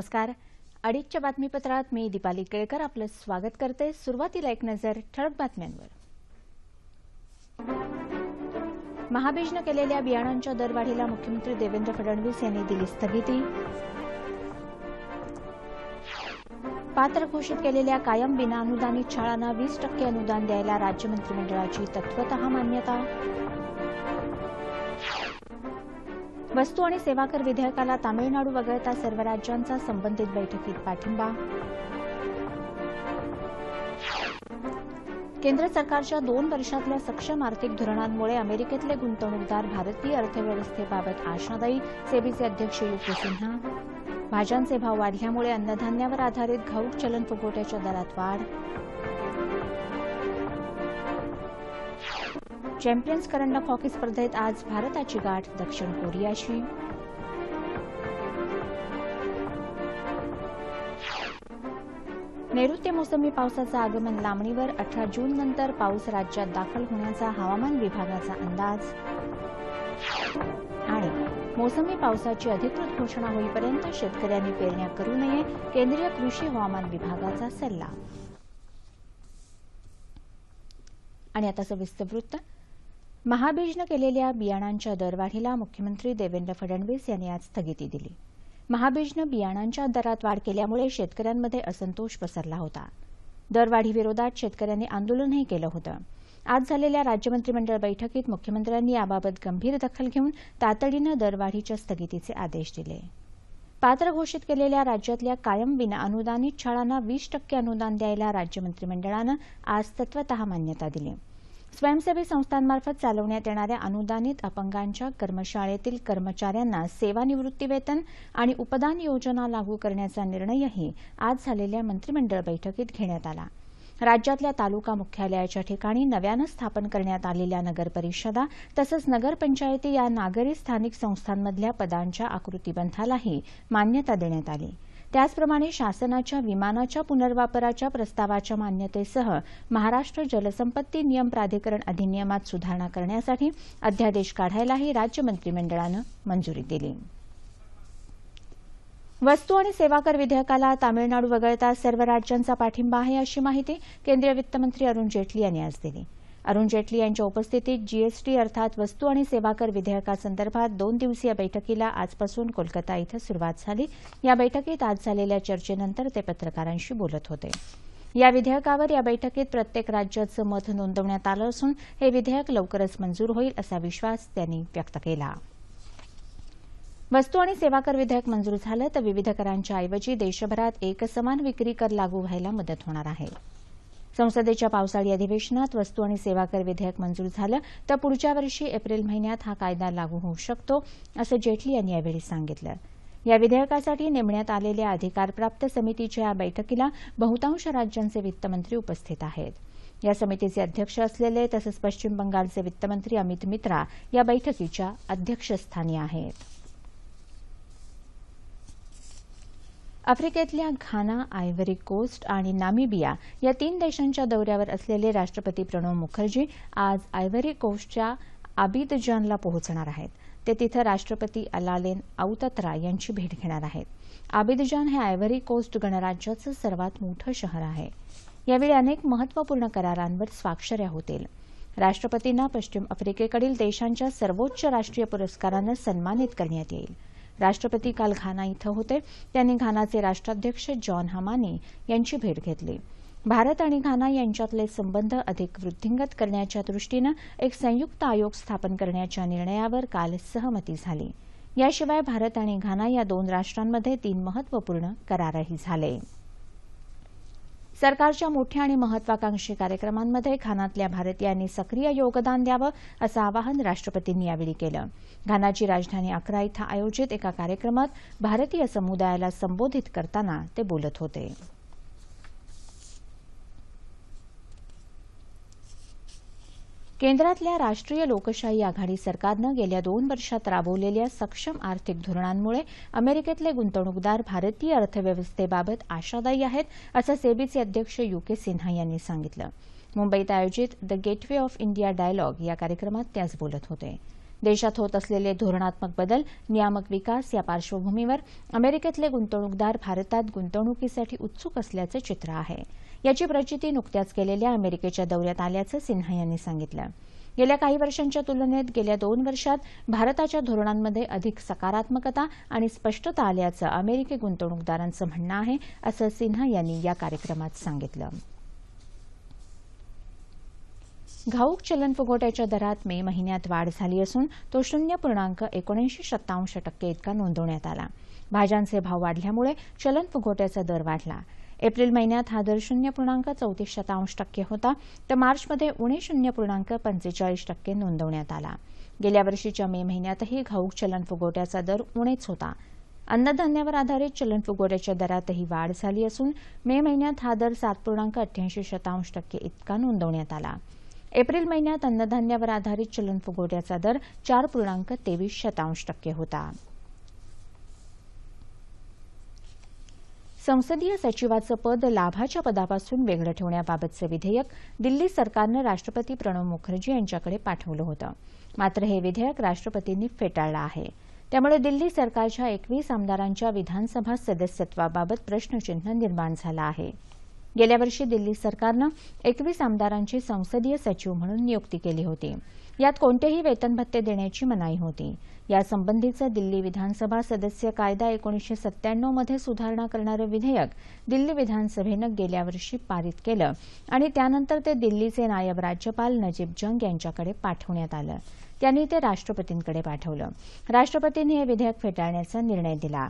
नमस्कार. अडीचच्या बातमीपत्रात मी दीपाली केळकर आपलं स्वागत करते. सुरुवातीला एक नजर ठळक बातम्यांवर. महाबीजनं केलेल्या बियाणांच्या दरवाढीला मुख्यमंत्री देवेंद्र फडणवीस यांनी दिली स्थगिती. पात्र घोषित केलेल्या कायम विनाअनुदानित शाळांना वीस टक्के अनुदान द्यायला राज्य मंत्रिमंडळाची तत्वत मान्यता. वस्तू आणि सेवा कर विधेयकाला तामिळनाडू वगळता सर्व राज्यांचा संबंधित बैठकीत पाठिंबा. केंद्र सरकारच्या दोन वर्षातल्या सक्षम आर्थिक धोरणांमुळे अमेरिकेतले गुंतवणूकदार भारतीय अर्थव्यवस्थेबाबत आशादायी सेबीचे अध्यक्ष यू के सिन्हा. भाज्यांचे भाव वाढल्यामुळे अन्नधान्यावर आधारित घाऊक चलन फुगवट्याच्या दरात वाढ. चॅम्पियन्स करंडक हॉकी स्पर्धेत आज भारताची गाठ दक्षिण कोरियाशी. नैऋत्य मोसमी पावसाचं आगमन लांबणीवर अठरा जून नंतर पाऊस राज्यात दाखल होण्याचा हवामान विभागाचा अंदाज. आणि मोसमी पावसाची अधिकृत घोषणा होईपर्यंत शेतकऱ्यांनी पेरण्या करू नये केंद्रीय कृषी हवामान विभागाचा सल्ला. आणि आता सविस्तर वृत्त. महाबीजनं केलेल्या बियाणांच्या दरवाढीला मुख्यमंत्री देवेंद्र फडणवीस यांनी आज स्थगिती दिली. महाबीजनं बियाणांच्या दरात वाढ केल्यामुळे शेतकऱ्यांमध्ये असंतोष पसरला होता. दरवाढीविरोधात शेतकऱ्यांनी आंदोलनही केलं होतं. आज झालेल्या राज्य मंत्रिमंडळ बैठकीत मुख्यमंत्र्यांनी याबाबत गंभीर दखल घेऊन तातडीनं दरवाढीच्या स्थगितीचे आदेश दिले. पात्र घोषित केलेल्या राज्यातल्या कायम विनाअनुदानित शाळांना वीस टक्के अनुदान द्यायला राज्य मंत्रिमंडळानं आज तत्वत मान्यता दिली. स्वयंसेवी संस्थांमार्फत चालवण्यात येणाऱ्या अनुदानित अपंगांच्या कर्मशाळेतील कर्मचाऱ्यांना सेवानिवृत्तीवेतन आणि उपदान योजना लागू करण्याचा निर्णयही आज झालेल्या मंत्रिमंडळ बैठकीत घेण्यात आला. राज्यातल्या तालुका मुख्यालयाच्या ठिकाणी नव्यानं स्थापन करण्यात आलेल्या नगरपरिषदा तसंच नगरपंचायती या नागरी स्थानिक संस्थांमधल्या पदांच्या आकृतीबंधालाही मान्यता देण्यात आली. त्याचप्रमाणे शासनाच्या विमानाच्या पुनर्वापराच्या प्रस्तावाच्या मान्यतेसह महाराष्ट्र जलसंपत्ती नियम प्राधिकरण अधिनियमात सुधारणा करण्यासाठी अध्यादेश काढायलाही राज्य मंत्रिमंडळानं मंजुरी दिली. वस्तू आणि सेवा कर विधेयकाला तामिळनाडू वगळता सर्व राज्यांचा पाठिंबा आहे अशी माहिती केंद्रीय वित्तमंत्री अरुण जेटली यांनी आज दिली. अरुण जेटली यांच्या उपस्थितीत जीएसटी अर्थात वस्तू आणि सेवा कर विधेयकासंदर्भात दोन दिवसीय बैठकीला आजपासून कोलकाता इथं सुरुवात झाली. या बैठकीत आज झालेल्या चर्चेनंतर ते पत्रकारांशी बोलत होते. या विधेयकावर या बैठकीत प्रत्येक राज्याचं मत नोंदवण्यात आलं असून हे विधेयक लवकरच मंजूर होईल असा विश्वास त्यांनी व्यक्त केला. वस्तू आणि सेवा कर विधेयक मंजूर झालं तर विविध करांच्या ऐवजी देशभरात एकसमान विक्री कर लागू व्हायला मदत होणार आहे. संसदेच्या पावसाळी अधिवेशनात वस्तू आणि सेवा कर विधेयक मंजूर झालं तर पुढच्या वर्षी एप्रिल महिन्यात हा कायदा लागू होऊ शकतो असं जेटली यांनी यावेळी सांगितलं. या विधेयकासाठी नेमण्यात आलेल्या अधिकारप्राप्त समितीच्या या बैठकीला बहुतांश राज्यांचे वित्तमंत्री उपस्थित आहेत. या समितीचे अध्यक्ष असलेले तसंच पश्चिम बंगालचे वित्तमंत्री अमित मित्रा या बैठकीच्या अध्यक्षस्थानी आहेत. आफ्रिकेतल्या घाना आयव्हरी कोस्ट आणि नामिबिया या तीन देशांच्या दौऱ्यावर असलेले राष्ट्रपती प्रणव मुखर्जी आज आयव्हरी कोस्टच्या आबिदजानला पोहोचणार आहेत. ते तिथं राष्ट्रपती अलालेन औतत्रा यांची भेट घेणार आहेत. आबिदजान हे आयव्हरी कोस्ट गणराज्याचं सर्वात मोठं शहर आहे. यावेळी अनेक महत्त्वपूर्ण करारांवर स्वाक्षऱ्या होतील. राष्ट्रपतींना पश्चिम आफ्रिकेकडील देशांच्या सर्वोच्च राष्ट्रीय पुरस्कारानं सन्मानित करण्यात येईल. राष्ट्रपती काल घाना इथं होते. त्यांनी घानाचे राष्ट्राध्यक्ष जॉन हमानी यांची भेट घेतली. भारत आणि घाना यांच्यातले संबंध अधिक वृद्धिंगत करण्याच्या दृष्टीनं एक संयुक्त आयोग स्थापन करण्याच्या निर्णयावर काल सहमती झाली. याशिवाय भारत आणि घाना या दोन राष्ट्रांमध्ये तीन महत्त्वपूर्ण करारही झाले. सरकारच्या मोठ्या आणि महत्वाकांक्षी कार्यक्रमांमध्ये घानातल्या भारतीयांनी सक्रिय योगदान द्यावं असं आवाहन राष्ट्रपतींनी यावेळी केलं. घानाची राजधानी अकरा इथं आयोजित एका कार्यक्रमात भारतीय समुदायाला संबोधित करताना ते बोलत होते. केंद्रातल्या राष्ट्रीय लोकशाही आघाडी सरकारनं गेल्या दोन वर्षात राबवलेल्या सक्षम आर्थिक धोरणांमुळे अमेरिकेतले गुंतवणूकदार भारतीय अर्थव्यवस्थेबाबत आशादायी आहेत असं सेबीचे अध्यक्ष यू के सिन्हा यांनी सांगितलं. मुंबईत आयोजित the Gateway of India dialogue या कार्यक्रमात ते आज बोलत होते. देशात होत असलेले धोरणात्मक बदल नियामक विकास या पार्श्वभूमीवर अमेरिकेतले गुंतवणूकदार भारतात गुंतवणुकीसाठी उत्सुक असल्याचं चित्र आहे. याची प्रचिती नुकत्याच केलेल्या अमेरिकेच्या दौऱ्यात आल्याचं सिन्हा यांनी सांगितलं. गेल्या काही वर्षांच्या तुलनेत गेल्या दोन वर्षात भारताच्या धोरणांमध्ये अधिक सकारात्मकता आणि स्पष्टता आल्याचं अमेरिकी गुंतवणूकदारांचं म्हणणं आहे असं सिन्हा यांनी या कार्यक्रमात सांगितलं. घाऊक चलन फुगवट्याच्या दरात मे महिन्यात वाढ झाली असून तो शून्य पूर्णांक एकोणऐंशी शतांश टक्के इतका नोंदवण्यात आला. भाज्यांचे भाव वाढल्यामुळे चलन फुगवट्याचा दर वाढला. एप्रिल महिन्यात हा दर शून्य पूर्णांक चौतीस शतांश टक्के होता. तर मार्चमध्ये उणे शून्य पूर्णांक पंचेचाळीस टक्के नोंदवण्यात आला. गेल्या वर्षीच्या मे महिन्यातही घाऊक चलन फुगवट्याचा दर उणेच होता. अन्नधान्यावर आधारित चलन फुगवट्याच्या दरातही वाढ झाली असून मे महिन्यात हा दर सात पूर्णांक अठ्ठ्याऐंशी शतांश टक्के इतका नोंदवण्यात आला. एप्रिल महिन्यात अन्नधान्यावर आधारित चलन फुगवट्याचा दर चार पूर्णांक तेवीस शतांश टक्के होता. संसदीय सचिवाचं पद लाभाच्या पदापासून वेगळं ठेवण्याबाबतचं विधेयक दिल्ली सरकारनं राष्ट्रपती प्रणव मुखर्जी यांच्याकडे पाठवलं होतं. मात्र हे विधेयक राष्ट्रपतींनी फेटाळलं आहे. त्यामुळे दिल्ली सरकारच्या एकवीस आमदारांच्या विधानसभा सदस्यत्वाबाबत प्रश्नचिन्ह निर्माण झालं आहे. गेल्या वर्षी दिल्ली सरकारनं एकवीस आमदारांची संसदीय सचिव म्हणून नियुक्ती केली होती. यात कोणतेही वेतन भत्ते देण्याची मनाई होती. यासंबंधीचं दिल्ली विधानसभा सदस्य कायदा एकोणीसशे सत्त्याण्णवमध्ये सुधारणा करणारं विधेयक दिल्ली विधानसभेनं गेल्या वर्षी पारित केलं आणि त्यानंतर ते दिल्लीचे नायब राज्यपाल नजीब जंग यांच्याकडे पाठवण्यात आलं. त्यांनी ते राष्ट्रपतींकडे पाठवलं. राष्ट्रपतींनी हे विधेयक फेटाळण्याचा निर्णय दिला.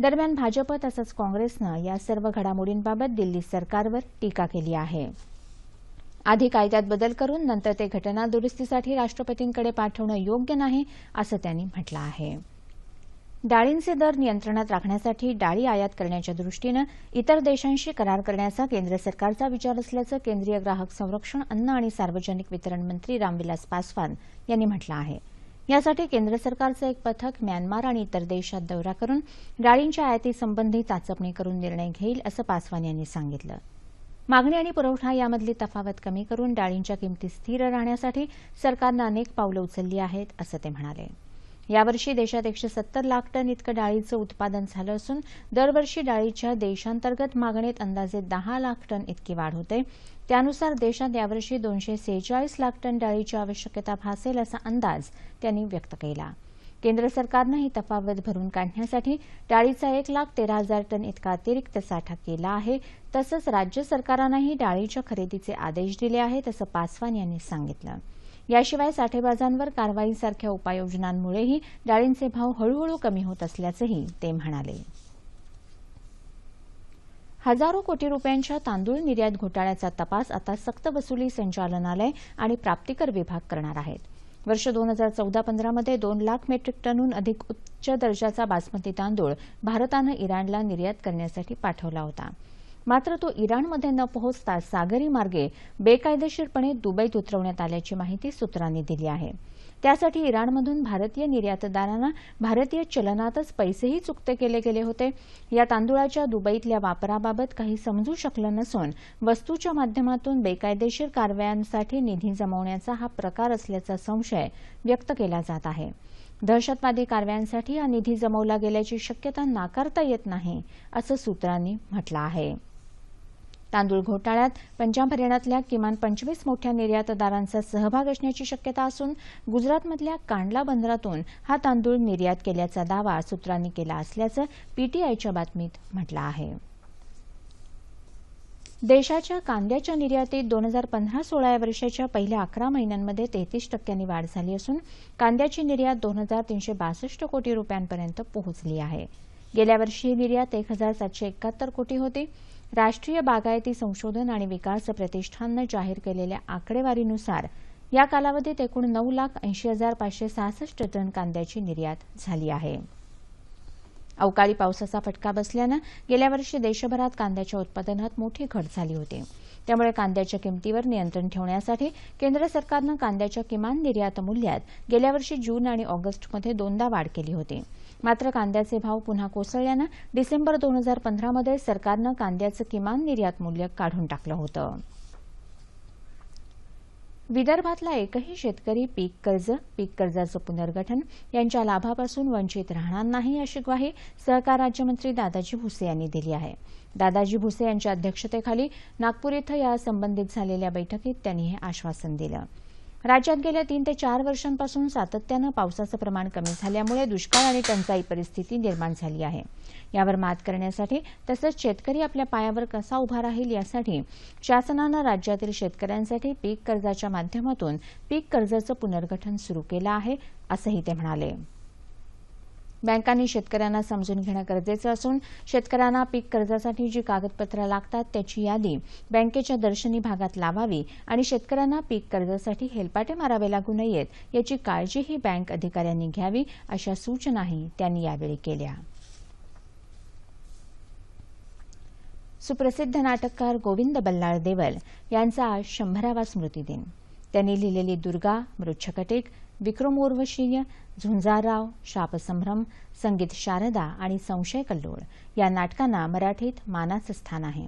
दरम्यान भाजप तसंच काँग्रेसनं या सर्व घडामोडींबाबत दिल्ली सरकारवर टीका केली आहे. आधी कायद्यात बदल करून नंतर ते घटना दुरुस्तीसाठी राष्ट्रपतींकडे पाठवणं योग्य नाही असं त्यांनी म्हटलं आहे. डाळींचे दर नियंत्रणात राखण्यासाठी डाळी आयात करण्याच्या दृष्टीनं इतर देशांशी करार करण्याचा केंद्र सरकारचा विचार असल्याचं केंद्रीय ग्राहक संरक्षण अन्न आणि सार्वजनिक वितरण मंत्री रामविलास पासवान यांनी म्हटलं आहे. यासाठी केंद्र सरकारचं एक पथक म्यानमार आणि इतर देशात दौरा करून डाळींच्या आयातीसंबंधी चाचपणी करून निर्णय घेईल असं पासवान यांनी सांगितलं. मागणी आणि पुरवठा यामधली तफावत कमी करून डाळींच्या किमती स्थिर राहण्यासाठी सरकारनं अनेक पावलं उचलली आहेत असं ते म्हणाले. यावर्षी देशात एकशे सत्तर लाख टन इतकं डाळीचं उत्पादन झालं असून दरवर्षी डाळीच्या देशांतर्गत मागणीत अंदाजे दहा लाख टन इतकी वाढ होते. त्यानुसार देशात यावर्षी दोनशे सेहेचाळीस लाख टन डाळीची आवश्यकता भासेल असा अंदाज त्यांनी व्यक्त केला. केंद्र सरकारनं ही तफावत भरून काढण्यासाठी डाळीचा एक लाख तेरा हजार टन इतका अतिरिक्त साठा केला आहे. तसंच राज्य सरकारांनाही डाळीच्या खरेदीचे आदेश दिले आहेत असं पासवान यांनी सांगितलं. याशिवाय साठेबाजांवर कारवाईसारख्या उपाययोजनांमुळेही डाळींचे भाव हळूहळू कमी होत असल्याचंही ते म्हणाले. हजारो कोटी रुपयांच्या तांदूळ निर्यात घोटाळ्याचा तपास आता सक्तवसुली संचालनालय आणि प्राप्तिकर विभाग करणार आहेत. वर्ष दोन हजार चौदा पंधरामध्ये दोन लाख मेट्रिक टनहून अधिक उच्च दर्जाचा बासमती तांदूळ भारतानं इराणला निर्यात करण्यासाठी पाठवला होता. मात्र तो इराणमध्ये न पोहोचता सागरी मार्गे बेकायदेशीरपणे दुबईत उतरवण्यात आल्याची माहिती सूत्रांनी दिली आहे. त्यासाठी इराणमधून भारतीय निर्यातदारांना भारतीय चलनातच पैसेही चुकते केले गेले होते. या तांदुळाच्या दुबईतल्या वापराबाबत काही समजू शकलं नसून वस्तूच्या माध्यमातून बेकायदेशीर कारवायांसाठी निधी जमवण्याचा हा प्रकार असल्याचा संशय व्यक्त केला जात आहे. दहशतवादी कारवायांसाठी हा निधी जमवला गेल्याची शक्यता नाकारता येत नाही असं सूत्रांनी म्हटलं आहे. तांदूळ घोटाळ्यात पंजाब हरियाणातल्या किमान पंचवीस मोठ्या निर्यातदारांचा सहभाग असण्याची शक्यता असून गुजरातमधल्या कांडला बंदरातून हा तांदूळ निर्यात केल्याचा दावा सूत्रांनी केला असल्याचं पीटीआयच्या बातमीत म्हटलं आहे. देशाच्या कांद्याच्या निर्यातीत दोन हजार पंधरा सोळा या वर्षाच्या पहिल्या अकरा महिन्यांमध्ये तेहतीस टक्क्यांनी वाढ झाली असून कांद्याची निर्यात दोन हजार तीनशे बासष्ट कोटी रुपयांपर्यंत पोहोचली आहे. गेल्या वर्षी ही निर्यात एक हजार सातशे एकाहत्तर कोटी होती. राष्ट्रीय बागायती संशोधन आणि विकास प्रतिष्ठाननं जाहीर केलेल्या आकडेवारीनुसार या कालावधीत एकूण नऊ लाख ऐंशी हजार पाचशे सहासष्ट टन कांद्याची निर्यात झाली आहे. अवकाळी पावसाचा फटका बसल्यानं गेल्या वर्षी देशभरात कांद्याच्या उत्पादनात मोठी घट झाली होती. त्यामुळे कांद्याच्या किमतीवर नियंत्रण ठेवण्यासाठी केंद्र सरकारनं कांद्याच्या किमान निर्यात मूल्यात गेल्या वर्षी जून आणि ऑगस्टमध्ये दोनदा वाढ केली होती. मात्र कांद्याचे भाव पुन्हा कोसळल्यानं डिसेंबर दोन हजार पंधरामध्ये सरकारनं कांद्याचं किमान निर्यात मूल्य काढून टाकलं होतं. विदर्भातला एकही शेतकरी पीक कर्ज पीक कर्जाचं पुनर्गठन यांच्या लाभापासून वंचित राहणार नाही अशी ग्वाही सहकार राज्यमंत्री दादाजी भुसे यांनी दिली आहे. दादाजी भुसे यांच्या अध्यक्षतेखाली नागपूर इथं या संबंधित झालेल्या बैठकीत त्यांनी हे आश्वासन दिलं. राज्यात गेल्या तीन ते चार वर्षांपासून सातत्यानं पावसाचं प्रमाण कमी झाल्यामुळे दुष्काळ आणि टंचाई परिस्थिती निर्माण झाली आहे. यावर मात करण्यासाठी तसंच शेतकरी आपल्या पायावर कसा उभा राहील यासाठी शासनानं राज्यातील शेतकऱ्यांसाठी पीक कर्जाच्या माध्यमातून पीक कर्जाचं पुनर्गठन सुरू केलं आहे असंही ते म्हणाले. बँकांनी शेतकऱ्यांना समजून घेणं गरजेचं असून शेतकऱ्यांना पीक कर्जासाठी जी कागदपत्रं लागतात त्याची यादी बँकेच्या दर्शनी भागात लावावी आणि शेतकऱ्यांना पीक कर्जासाठी हेलपाटे मारावे लागू नयेत याची काळजीही बँक अधिकाऱ्यांनी घ्यावी अशा सूचनाही त्यांनी यावेळी केल्या. सुप्रसिद्ध नाटककार गोविंद बल्लाळ देवल यांचा आज शंभरावा स्मृतिदिन. त्यांनी लिहिलेली दुर्गा मृच्छकटिक विक्रम उर्वशीय झुंजारराव शापसंभ्रम संगीत शारदा आणि संशय कल्लोळ या नाटकांना मराठीत मानाचं स्थान आहे.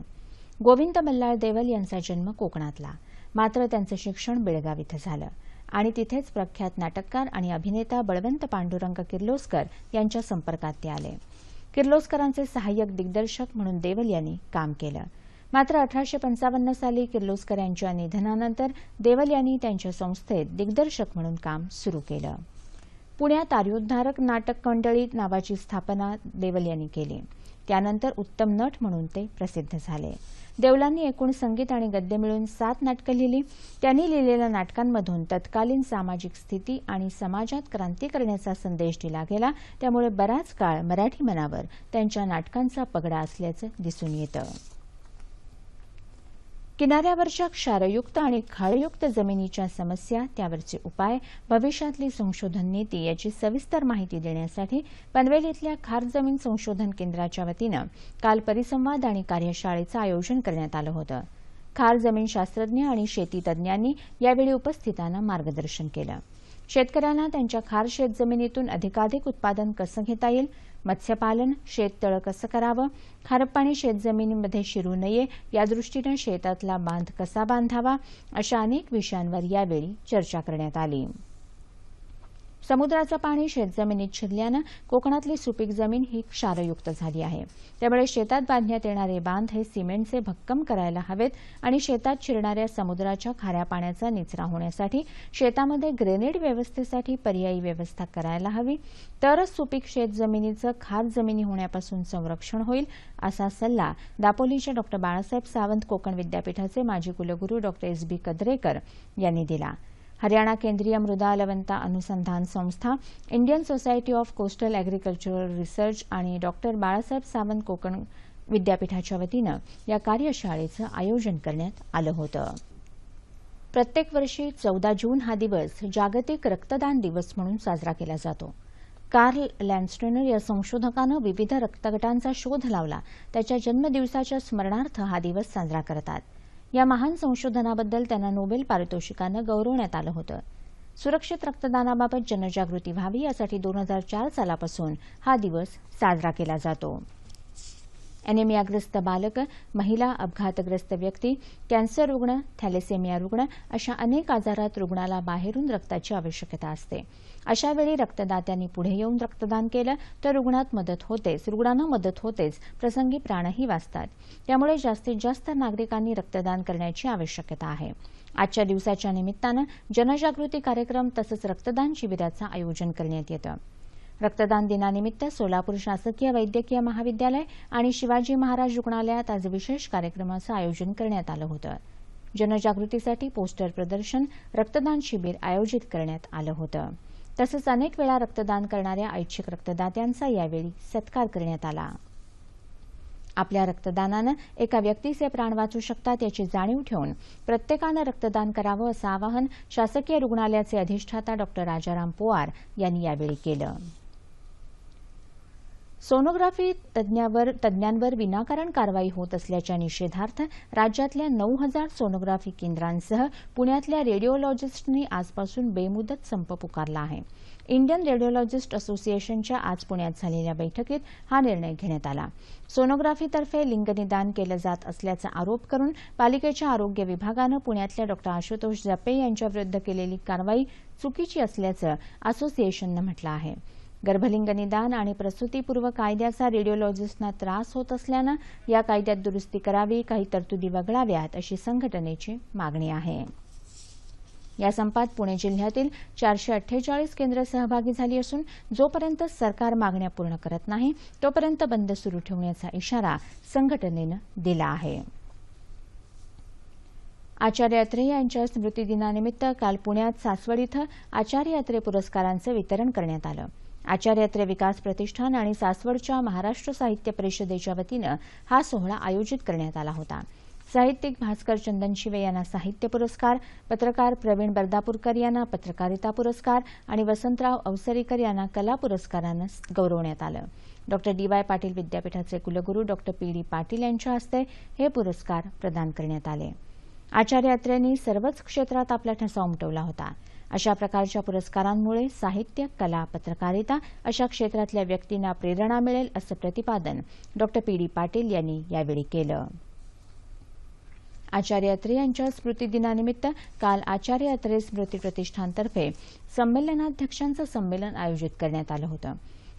गोविंद बल्लाळ देवल यांचा जन्म कोकणातला. मात्र त्यांचं शिक्षण बेळगाव इथं झालं. आणि तिथेच प्रख्यात नाटककार आणि अभिनेता बळवंत पांडुरंग किर्लोस्कर यांच्या संपर्कात ते आले. किर्लोस्करांचे सहाय्यक दिग्दर्शक म्हणून देवल यांनी काम केलं. मात्र अठराशे पंचावन्न साली किर्लोस्कर यांच्या निधनानंतर देवल यांनी त्यांच्या संस्थेत दिग्दर्शक म्हणून काम सुरू केलं. पुण्यात आर्योद्धारक नाटक मंडळी नावाची स्थापना देवल यांनी केली. त्यानंतर उत्तम नट म्हणून ते प्रसिद्ध झाले. देवलांनी एकूण संगीत आणि गद्य मिळून सात नाटकं लिहिली. त्यांनी लिहिलेल्या नाटकांमधून तत्कालीन सामाजिक स्थिती आणि समाजात क्रांती करण्याचा संदेश दिला गेला. त्यामुळे बराच काळ मराठी मनावर त्यांच्या नाटकांचा पगडा असल्याचं दिसून येतं. किनाऱ्यावरच्या क्षारयुक्त आणि खाळयुक्त जमिनीच्या समस्या त्यावरचे उपाय भविष्यातली संशोधन नीती याची सविस्तर माहिती देण्यासाठी पनवेल इथल्या खार जमीन संशोधन केंद्राच्या वतीनं काल परिसंवाद आणि कार्यशाळेचं आयोजन करण्यात आलं होतं. खार जमीन शास्त्रज्ञ आणि शेती तज्ज्ञांनी यावेळी उपस्थितांना मार्गदर्शन केलं. शेतकऱ्यांना त्यांच्या खार शेतजमिनीतून अधिकाधिक उत्पादन कसं घेता येईल? मत्स्यपालन शेततळं कसं करावं? खारपाणी शेतजमिनीमध्ये शिरू नये यादृष्टीनं शेतातला बांध कसा बांधावा? अशा अनेक विषयांवर यावेळी चर्चा करण्यात आली. समुद्राचं पाणी शेतजमिनीत शिरल्यानं कोकणातली सुपीक जमीन ही क्षारयुक्त झाली आहे. त्यामुळे शेतात बांधण्यात येणारे बांध हे सिमेंटचे भक्कम करायला हवेत आणि शेतात शिरणाऱ्या समुद्राच्या खाऱ्या पाण्याचा निचरा होण्यासाठी शेतामध्ये ग्रेनेड व्यवस्थेसाठी पर्यायी व्यवस्था करायला हवी. तरच सुपीक शेतजमिनीचं खात जमिनी होण्यापासून संरक्षण होईल असा सल्ला दापोलीच्या डॉ बाळासाहेब सावंत कोकण विद्यापीठाचे माजी कुलगुरू डॉ एस बी कदरेकर यांनी दिला. हरियाणा केंद्रीय मृदा लवणता अनुसंधान संस्था Indian society of coastal agricultural research आणि डॉक्टर बाळासाहेब सावंत कोकण विद्यापीठाच्या वतीनं या कार्यशाळेचं आयोजन करण्यात आलं होतं. प्रत्येक वर्षी चौदा जून हा दिवस जागतिक रक्तदान दिवस म्हणून साजरा केला जातो. कार्ल लॅन्स्टेनर या संशोधकानं विविध रक्तगटांचा शोध लावला. त्याच्या जन्मदिवसाच्या स्मरणार्थ हा दिवस साजरा करतात. या महान संशोधनाबद्दल त्यांना नोबेल पारितोषिकानं गौरवण्यात आलं होतं. सुरक्षित रक्तदानाबाबत जनजागृती व्हावी यासाठी दोन हजार चार सालापासून हा दिवस साजरा केला जातो. अॅनेमियाग्रस्त बालक महिला अपघातग्रस्त व्यक्ती कॅन्सर रुग्ण थॅलेसेमिया रुग्ण अशा अनेक आजारात रुग्णाला बाहेरून रक्ताची आवश्यकता असते. अशा वेळी रक्तदात्यांनी पुढे येऊन रक्तदान केलं तर रुग्णात मदत होतेच रुग्णांना मदत होतेच प्रसंगी प्राणही वाचतात. त्यामुळे जास्तीत जास्त नागरिकांनी रक्तदान करण्याची आवश्यकता आहे. आजच्या दिवसाच्या निमित्तानं जनजागृती कार्यक्रम तसंच रक्तदान शिबिराचं आयोजन करण्यात येतं. रक्तदान दिनानिमित्त सोलापूर शासकीय वैद्यकीय महाविद्यालय आणि शिवाजी महाराज रुग्णालयात आज विशेष कार्यक्रमाचं आयोजन करण्यात आलं होतं. जनजागृतीसाठी पोस्टर प्रदर्शन रक्तदान शिबिर आयोजित करण्यात आलं होतं. तसंच अनेक वेळा रक्तदान करणाऱ्या ऐच्छिक रक्तदात्यांचा यावेळी सत्कार करण्यात आला. आपल्या रक्तदानानं एका व्यक्तीचे प्राण वाचू शकतात याची जाणीव ठेवून प्रत्येकानं रक्तदान करावं असं आवाहन शासकीय रुग्णालयाचे अधिष्ठाता डॉ राजाराम पोवार यांनी यावेळी केलं. सोनोग्राफी तज्ञावर तज्ञांवर विनाकारण कारवाई होत असल्याच्या निषेधार्थ राज्यातल्या नऊ हजार सोनोग्राफी केंद्रांसह पुण्यातल्या रेडिओलॉजिस्टनी आजपासून बेमुदत संप पुकारला आहे. इंडियन रेडिओलॉजिस्ट असोसिएशनच्या आज पुण्यात झालेल्या बैठकीत हा निर्णय घेण्यात आला. सोनोग्राफीतर्फे लिंगनिदान केलं जात असल्याचा आरोप करून पालिकेच्या आरोग्य विभागानं पुण्यातल्या डॉ. आशुतोष जपे यांच्याविरुद्ध केलेली कारवाई चुकीची असल्याचं असोसिएशननं म्हटलं आहे. गर्भलिंग निदान आणि प्रसूतीपूर्व कायद्याचा रेडिओलॉजिस्टना त्रास होत असल्यानं या कायद्यात दुरुस्ती करावी काही तरतुदी वगळाव्यात अशी संघटनेची मागणी आहे. या संपात पुणे जिल्ह्यातील चारशे अठ्ठेचाळीस केंद्र सहभागी झाली असून जोपर्यंत सरकार मागण्या पूर्ण करत नाही तोपर्यंत बंद सुरू ठेवण्याचा इशारा संघटनेनं दिला आहे. आचार्य अत्रे यांच्या स्मृतिदिनानिमित्त काल पुण्यात सासवड इथं आचार्य अत्रे पुरस्कारांचं वितरण करण्यात आलं. आचार्यत्रे विकास प्रतिष्ठान आणि सासवडच्या महाराष्ट्र साहित्य परिषदेच्या वतीनं हा सोहळा आयोजित करण्यात आला होता. साहित्यिक भास्कर चंदन शिवे यांना साहित्य पुरस्कार पत्रकार प्रवीण बर्दापूरकर यांना पत्रकारिता पुरस्कार आणि वसंतराव अवसरीकर यांना कला पुरस्कारानं गौरवण्यात आलं. डॉ. डी वाय पाटील विद्यापीठाचे कुलगुरू डॉ. पी डी पाटील यांच्या हस्ते हे पुरस्कार प्रदान करण्यात आले. आचार्य सर्वच क्षेत्रात आपला ठसा उमटवला होता. अशा प्रकारच्या पुरस्कारांमुळे साहित्य कला पत्रकारिता अशा क्षेत्रातल्या व्यक्तींना प्रेरणा मिळेल असं प्रतिपादन डॉ. पी. डी. पाटील यांनी यावेळी केलं. आचार्य अत्रे यांच्या स्मृतिदिनानिमित्त काल आचार्य अत्रे स्मृती प्रतिष्ठानतर्फे संमेलनाध्यक्षांचं संमेलन आयोजित करण्यात आलं होतं.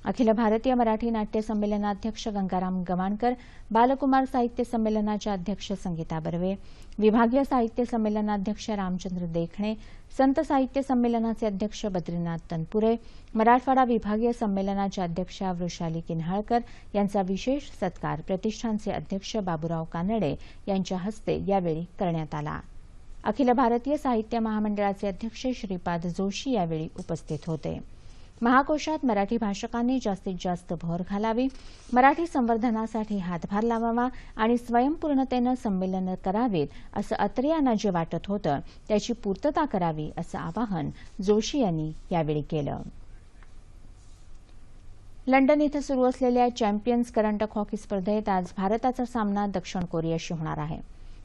अखिल भारतीय मराठी नाट्य संमेलनाध्यक्ष गंगाराम गवाणकर बालकुमार साहित्य संमेलनाच्या अध्यक्ष संगीता बर्वे विभागीय साहित्य संमेलनाध्यक्ष रामचंद्र देखणे संत साहित्य संमेलनाचे अध्यक्ष बद्रीनाथ तनपुरे मराठवाडा विभागीय संमेलनाच्या अध्यक्षा वृषाली किन्हाळकर यांचा विशेष सत्कार प्रतिष्ठानचे अध्यक्ष बाबूराव कानडे यांच्या हस्ते यावेळी करण्यात आला. अखिल भारतीय साहित्य महामंडळाचे अध्यक्ष श्रीपाद जोशी यावेळी उपस्थित होते. महाकोशात मराठी भाषकांनी जास्तीत जास्त भर घालावी मराठी संवर्धनासाठी हातभार लावावा आणि स्वयंपूर्णतेनं संमेलनं करावीत असं अत्रे यांना जे वाटत होतं त्याची पूर्तता करावी असं आवाहन जोशी यांनी यावेळी केलं. लंडन इथं सुरू असलेल्या चॅम्पियन्स करंटक हॉकी स्पर्धेत आज भारताचा सामना दक्षिण कोरियाशी होणार आहे.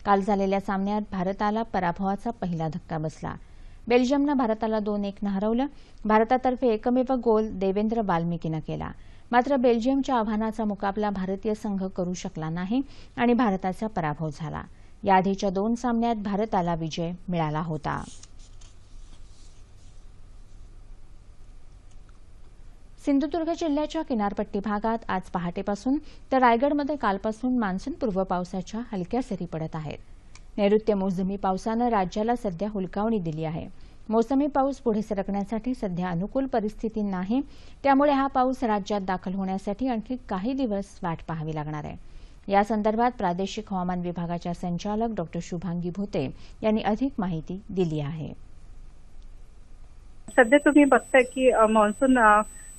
काल झालेल्या सामन्यात भारताला पराभवाचा पहिला धक्का बसला. बेल्जियमनं भारताला दोन एकनं हरवलं. भारतातर्फे एकमेव गोल देवेंद्र वाल्मिकीनं केला. मात्र बेल्जियमच्या आव्हानाचा मुकाबला भारतीय संघ करू शकला नाही आणि भारताचा पराभव झाला. याआधीच्या दोन सामन्यात भारताला विजय मिळाला होता. सिंधुदुर्ग जिल्ह्याच्या किनारपट्टी भागात आज पहाटेपासून तर रायगडमध्ये कालपासून मान्सूनपूर्व पावसाच्या हलक्या सरी पडत आहेत. नैऋत्य मोसमी पावसानं राज्याला सध्या हुलकावणी दिली आहे. मोसमी पाऊस पुढे सरकण्यासाठी सध्या अनुकूल परिस्थिती नाही. त्यामुळे हा पाऊस राज्यात दाखल होण्यासाठी आणखी काही दिवस वाट पाहावी लागणार आहे. या संदर्भात प्रादेशिक हवामान विभागाच्या संचालक डॉ. शुभांगी भोते यांनी अधिक माहिती दिली आहे. सध्या तुम्ही बघताय की मान्सून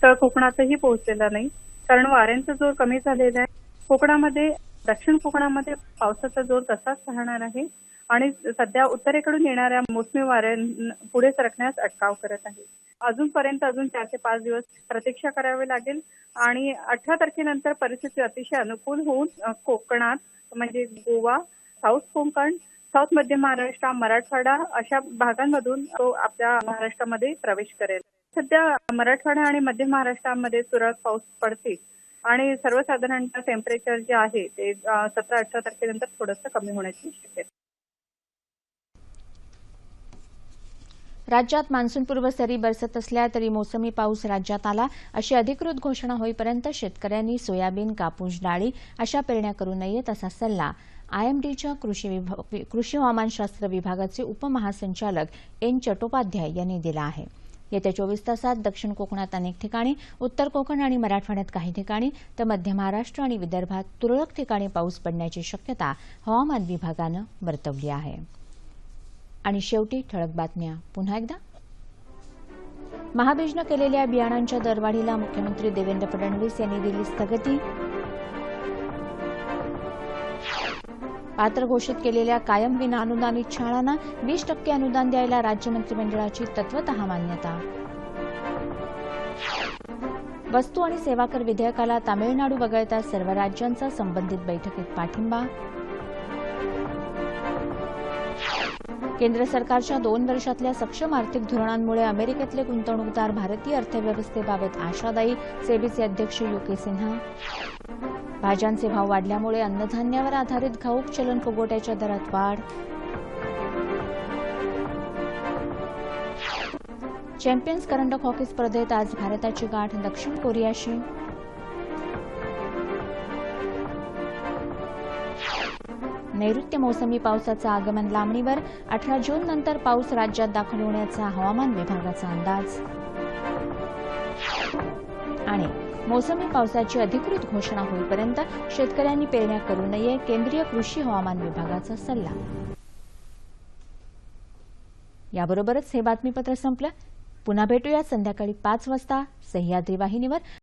तळ कोकणातही पोहोचलेला नाही. कारण वाऱ्यांचा जोर कमी झालेला आहे. कोकणामध्ये दक्षिण कोकणामध्ये पावसाचा जोर तसाच राहणार आहे आणि सध्या उत्तरेकडून येणाऱ्या मोसमी वाऱ्यां पुढे सरकण्यास अटकाव करत आहे. अजूनपर्यंत अजून चार ते पाच दिवस प्रतीक्षा करावी लागेल आणि अठरा तारखेनंतर परिस्थिती अतिशय अनुकूल होऊन कोकणात म्हणजे गोवा साऊथ कोकण साऊथ मध्य महाराष्ट्र मराठवाडा अशा भागांमधून तो आपल्या महाराष्ट्रामध्ये प्रवेश करेल. सध्या मराठवाडा आणि मध्य महाराष्ट्रामध्ये तुरळक पाऊस पडतील. आणि सर्वसाधारणतः टेम्परेचर जे आहे ते सतरा अठरा तारखेनंतर थोडंसं कमी होण्याची शक्यता राज्यात मान्सूनपूर्व सरी बरसत असल्या तरी मोसमी पाऊस राज्यात आला अशी अधिकृत घोषणा होईपर्यंत शेतकऱ्यांनी सोयाबीन कापूस डाळी अशा पेरण्या करू नयेत असा सल्ला आयएमडीच्या कृषी कृषी हवामानशास्त्र विभागाचे उपमहासंचालक एन चट्टोपाध्याय यांनी दिला आहे. येत्या चोवीस तासात दक्षिण कोकणात अनेक ठिकाणी उत्तर कोकण आणि मराठवाड्यात काही ठिकाणी तर मध्य महाराष्ट्र आणि विदर्भात तुरळक ठिकाणी पाऊस पडण्याची शक्यता हवामान विभागानं वर्तवली आहे. आणि शेवटी ठळक बातम्या. पुन्हा एकदा. महाबीजनं केलेल्या बियाणांच्या दरवाढीला मुख्यमंत्री देवेंद्र फडणवीस यांनी दिली स्थगिती. पात्र घोषित केलेल्या कायम विना अनुदानित शाळांना वीस टक्के अनुदान द्यायला राज्य मंत्रिमंडळाची तत्वत मान्यता. वस्तू आणि सेवा कर विधेयकाला तामिळनाडू वगळता सर्व राज्यांचा संबंधित बैठकीत पाठिंबा. केंद्र सरकारच्या दोन वर्षातल्या सक्षम आर्थिक धोरणांमुळे अमेरिकेतले गुंतवणूकदार भारतीय अर्थव्यवस्थेबाबत आशादायी सेबीचे अध्यक्ष यू के सिन्हा. भाज्यांचे भाव वाढल्यामुळे अन्नधान्यावर आधारित घाऊक चलन फुगवट्याच्या दरात वाढ. चॅम्पियन्स करंडक हॉकी स्पर्धेत आज भारताची गाठ दक्षिण कोरियाशी. नैऋत्य मोसमी पावसाचं आगमन लांबणीवर अठरा जून नंतर पाऊस राज्यात दाखल होण्याचा हवामान विभागाचा अंदाज. मोसमी पावसाची अधिकृत घोषणा होईपर्यंत शेतकऱ्यांनी पेरण्या करू नये केंद्रीय कृषी हवामान विभागाचा सल्ला. याबरोबरच हे बातमीपत्र संपलं. पुन्हा भेटूया संध्याकाळी पाच वाजता सह्याद्री वाहिनीवर.